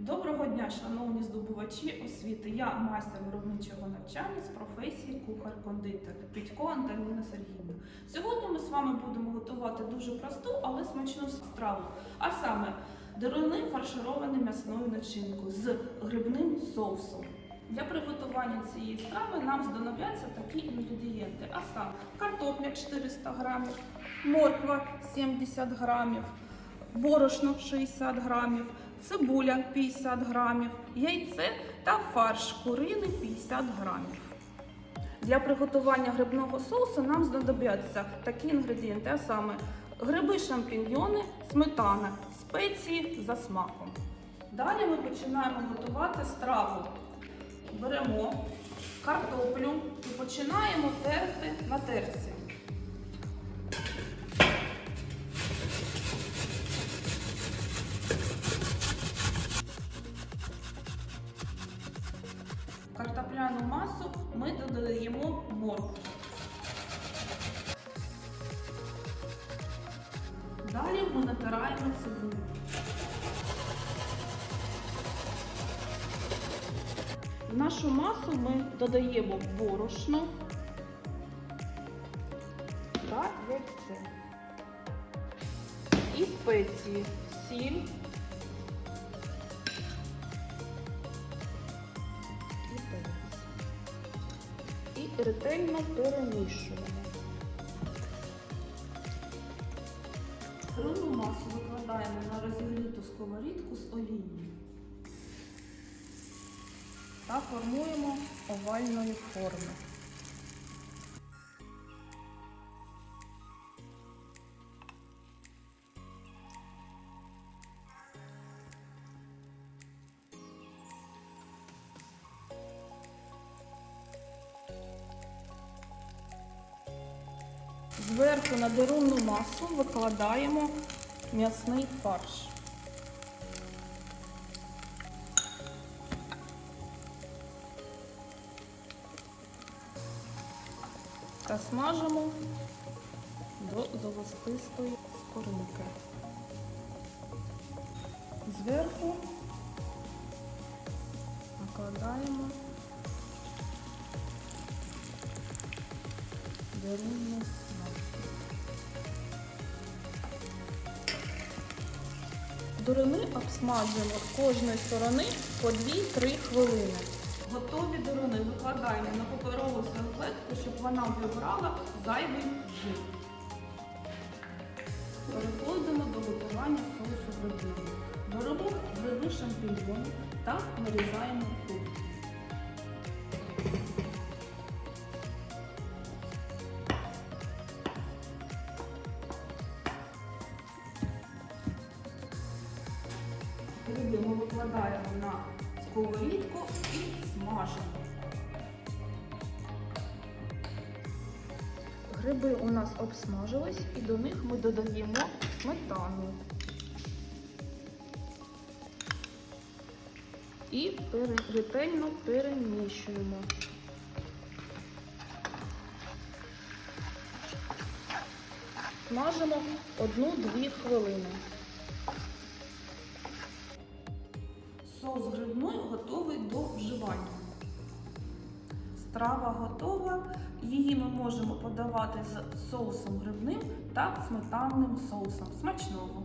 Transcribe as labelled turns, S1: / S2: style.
S1: Доброго дня, шановні здобувачі освіти. Я майстер виробничого навчання з професії кухар-кондитер Підько Антоніна Сергіївна. Сьогодні ми з вами будемо готувати дуже просту, але смачну страву. А саме деруни фаршировані м'ясною начинкою з грибним соусом. Для приготування цієї страви нам знадобляться такі інгредієнти, а саме картопля 400 грамів, морква 70 грамів, борошно 60 грамів, цибуля 50 грамів, яйце та фарш куриний 50 грамів. Для приготування грибного соусу нам знадобляться такі інгредієнти, а саме гриби шампіньйони, сметана, спеції за смаком. Далі ми починаємо готувати страву. Беремо картоплю і починаємо терти на терці. Ми додаємо моркву. Далі ми натираємо цибулю. В нашу масу ми додаємо борошно та яйце. І спеції, сіль Ретельно перемішуємо. Сирну масу викладаємо на розігріту сковорідку з олією та формуємо овальної форми. Зверху на дерунну масу викладаємо м'ясний фарш. та смажимо до золотистої скоринки. Зверху накладаємо деревну масу. Дурини обсмажуємо з кожної сторони по 2-3 хвилини. Готові дурони викладаємо на паперову серветку, щоб вона вибрала зайвий жир. Переходимо до готування соусу грибного. Беремо гриби шампіньйони та нарізаємо кубики. Гриби ми викладаємо на сковорідку і смажимо. Гриби у нас обсмажились і до них ми додаємо сметану. І ретельно переміщуємо. Смажимо 1-2 хвилини. Соус грибною готовий до вживання. Страва готова. Її ми можемо подавати з соусом грибним та сметанним соусом. Смачного!